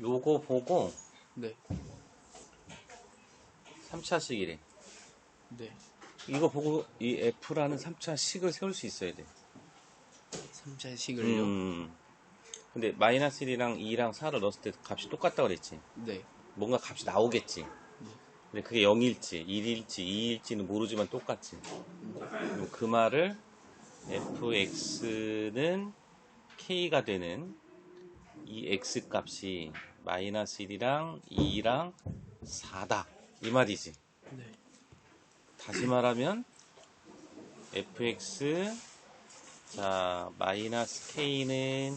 요거 보고 네. 3차식이래. 네. 이거 보고 이 F라는 3차식을 세울 수 있어야 돼. 3자식을요? 음. 근데 마이너스 1이랑 2랑 4를 넣었을 때 값이 똑같다고 그랬지. 네. 뭔가 값이 나오겠지. 근데 그게 0일지, 1일지, 2일지는 모르지만 똑같지. 그럼 그 말을 fx는 k가 되는 이 x 값이 마이너스 1이랑 2랑 4다. 이 말이지. 네. 다시 말하면 fx 자 마이너스 k는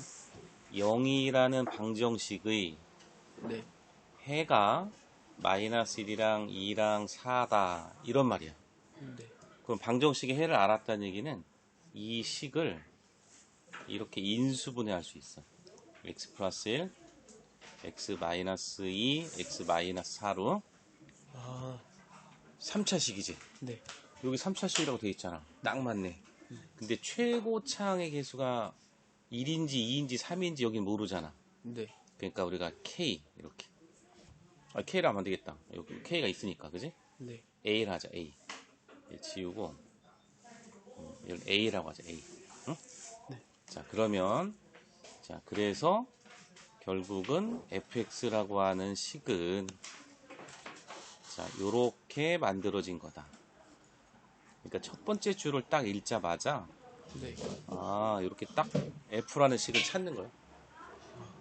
0이라는 방정식의 네. 해가 마이너스 1이랑 2랑 4다 이런 말이야. 네. 그럼 방정식의 해를 알았다는 얘기는 이 식을 이렇게 인수분해할 수 있어. x 플러스 1, x 마이너스 2, x 마이너스 4로 아, 3차식이지. 네. 여기 3차식이라고 돼 있잖아. 딱 맞네. 근데 최고차항의 개수가 1인지 2인지 3인지 여긴 모르잖아. 네. 그러니까 우리가 k 이렇게. 아, k를 하면 안 되겠다. 여기 k가 있으니까, 그지? 네. A를 하자, A. 얘 지우고, 음, 이걸 A라고 하자, A. 응? 네. 자, 그러면, 자, 그래서 결국은 fx라고 하는 식은, 자, 요렇게 만들어진 거다. 그러니까 첫 번째 줄을 딱 읽자마자, 네. 아, 이렇게 딱 f라는 식을 찾는 거야.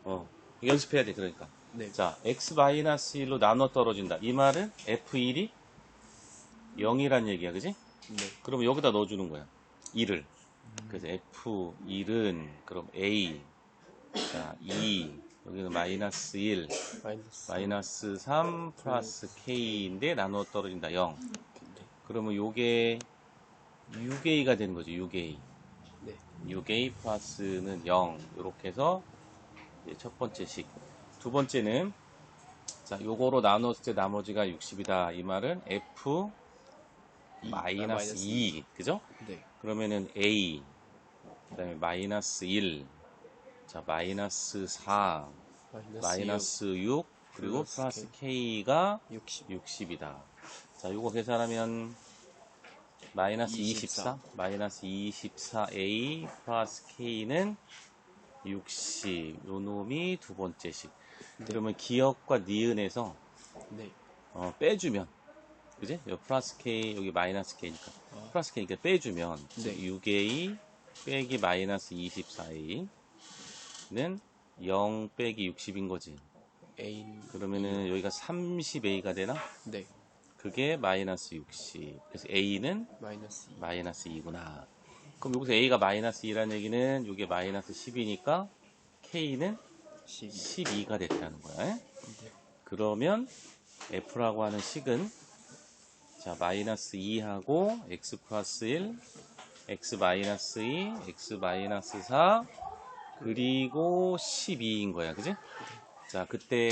어, 연습해야 돼, 그러니까. 네. 자, x-1로 나눠 떨어진다. 이 말은 f1이 0이란 얘기야, 그지? 네. 그러면 여기다 넣어주는 거야. 1을. 그래서 f1은, 그럼 a, 자, 2, 여기는 마이너스 1, 마이너스. 마이너스 3 플러스 k인데 나눠 떨어진다, 0. 네. 그러면 요게 6a가 되는 거죠, 6a. 네. 6a 플러스는 0. 이렇게 해서 첫 번째 식. 두 번째는 자, 요거로 나눴을 때 나머지가 60이다. 이 말은 f 이, 아, 마이너스 마이너스 2. 그죠? 네. 그러면은 a 그다음에 마이너스 1. 자, 마이너스 4. 마이너스, 마이너스 6. 그리고 플러스 플러스 k가 60. 60이다. 자, 요거 계산하면 마이너스 24, 24. 마이너스 24a 플러스 k는 60. 요 놈이 두 번째 식. 그러면 기억과 니은에서 네. 어, 빼주면 그지? 요 플러스 k 여기 마이너스 k니까 아. 플러스 k니까 빼주면 네. 6a 빼기 마이너스 24a 는0 빼기 60인 거지. A. 그러면은 여기가 30a가 되나? 네. 그게 마이너스 60. 그래서 A는 마이너스 2. 마이너스 2구나. 그럼 여기서 A가 마이너스 2라는 얘기는 이게 마이너스 10이니까 K는 12. 12가 됐다는 거야. 네. 그러면 F라고 하는 식은 자 마이너스 2하고 X 플러스 1, X 마이너스 2, X 마이너스 4 그리고 12인 거야. 그지? 자 그때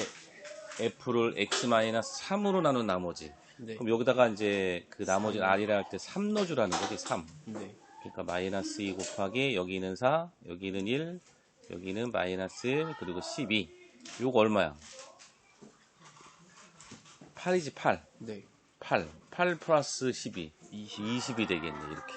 F를 X 마이너스 3으로 나눈 나머지 네. 그럼 여기다가 이제 그 나머지 R이라 할 때 3 넣어주라는 거지, 3. 네. 그러니까 마이너스 2 곱하기 여기는 4, 여기는 1, 여기는 마이너스 1, 그리고 12. 요거 얼마야? 8이지, 8. 네. 8. 8 플러스 12. 20. 20이 되겠네, 이렇게.